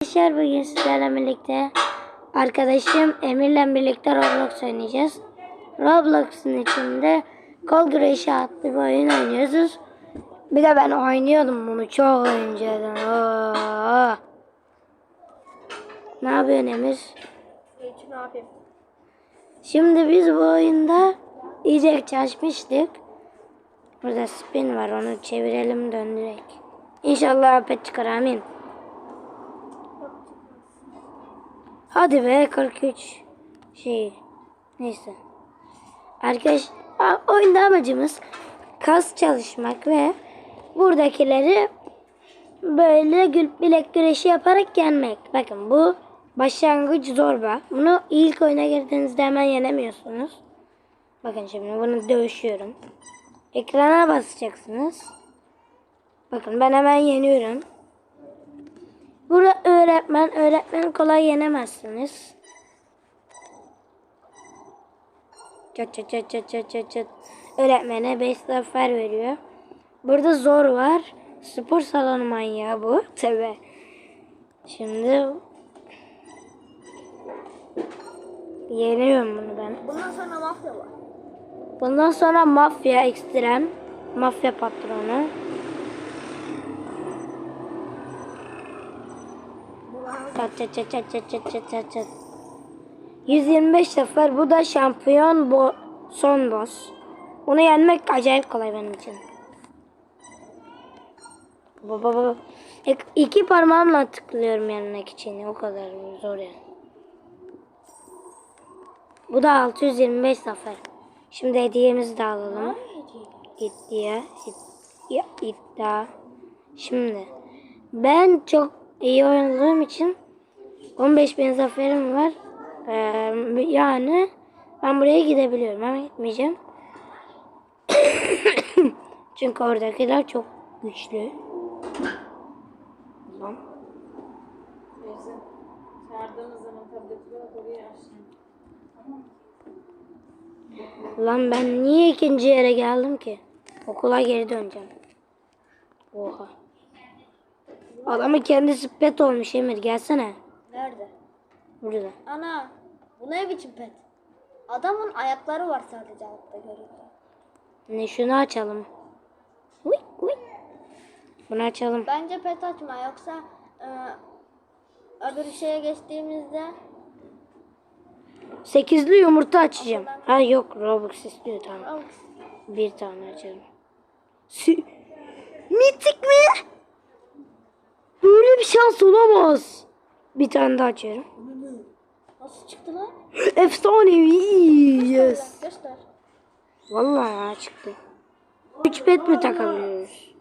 Arkadaşlar bugün sizlerle birlikte arkadaşım Emir'le birlikte Roblox oynayacağız. Roblox'un içinde kol güreşi adlı bir oyun oynuyoruz. Bir de ben oynuyordum bunu çok önceden. Oo. Ne yapıyorsun Emir? Hiç ne yapayım? Şimdi biz bu oyunda iyice çalışmıştık. Burada spin var onu çevirelim döndürek. İnşallah apet çıkar amin. Hadi be 43 şey neyse. Arkadaş oyunda amacımız kas çalışmak ve buradakileri böyle gül bilek güreşi yaparak yenmek. Bakın bu başlangıç zorba. Bunu ilk oyuna girdiğinizde hemen yenemiyorsunuz. Bakın şimdi bunu dövüşüyorum. Ekrana basacaksınız. Bakın ben hemen yeniyorum. Burada öğretmen, öğretmen kolay yenemezsiniz. Çat çat çat çat çat çat çat. Öğretmene 5 zafer veriyor. Burada zor var. Spor salonu manyağı bu. Tabi. Şimdi yeniyorum bunu ben. Bundan sonra mafya var. Bundan sonra mafya ekstrem. Mafya patronu. Çat çat çat çat çat çat çat çat çat. 125 sefer bu da şampiyon bu son boss. Onu yenmek acayip kolay benim için. Baba baba. İk- İki parmağımla tıklıyorum yenmek için. O kadar zor yani. Bu da 625 zafer. Şimdi hediyemizi de alalım. İddia. iddia. Şimdi ben çok iyi oynadığım için 15 bin zaferim var. Ee, yani ben buraya gidebiliyorum ama gitmeyeceğim. Çünkü oradakiler çok güçlü. Açsın. Lan ben niye ikinci yere geldim ki? Okula geri döneceğim. Oha. Adamın kendisi pet olmuş Emir gelsene. Nerede? Burada. Ana. Bu ne biçim pet? Adamın ayakları var sadece altta görüyorum. Ne şunu açalım. Uy, uy. Bunu açalım. Bence pet açma yoksa e, öbür şeye geçtiğimizde Sekizli yumurta açacağım. Ha yok Robux istiyor tamam. Al. Bir tane açalım. Si Mitik mi? Böyle bir şans olamaz. Bir tane daha açıyorum. Nasıl çıktı lan? Efsanevi. Yes. Göster. Vallahi ya çıktı. Üç pet mi takabiliyoruz?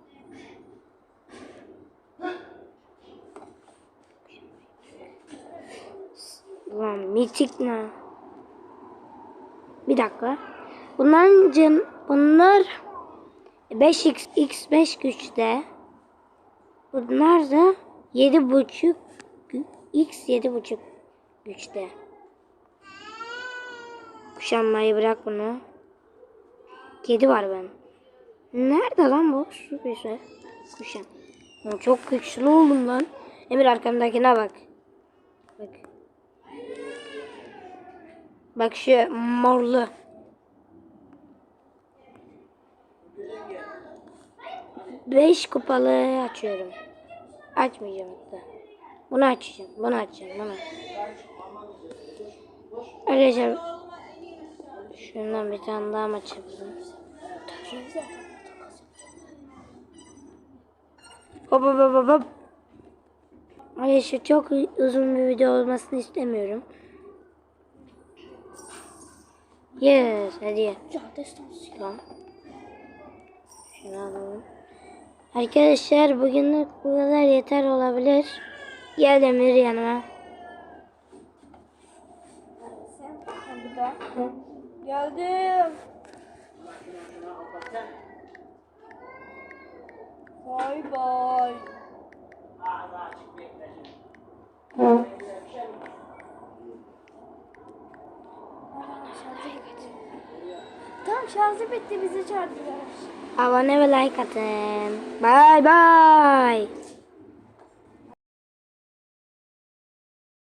Ulan mitik ne? Bir dakika. Bunların can, bunlar 5x x5 güçte. Bunlar da 7.5 gü- x 7.5 güçte. Kuşanmayı bırak bunu. Kedi var ben. Nerede lan bu? Güzel. Kuşan. Lan çok güçlü oldum lan. Emir arkamdakine bak. Bak. Bak şu morlu. Beş kupalı açıyorum. Açmayacağım hatta. Bunu açacağım. Bunu açacağım. Bunu. Arkadaşlar şundan bir tane daha açabilirim? Hop hop hop hop. Arkadaşlar çok uzun bir video olmasını istemiyorum. Yes, hadi. Tamam. Şunu alalım. Arkadaşlar bugünlük bu kadar yeter olabilir. Gel Emir yanıma. Geldim. Bay bay. Tamam şarjı bitti bizi çağırdılar. Abone ve like atın. Bye bye.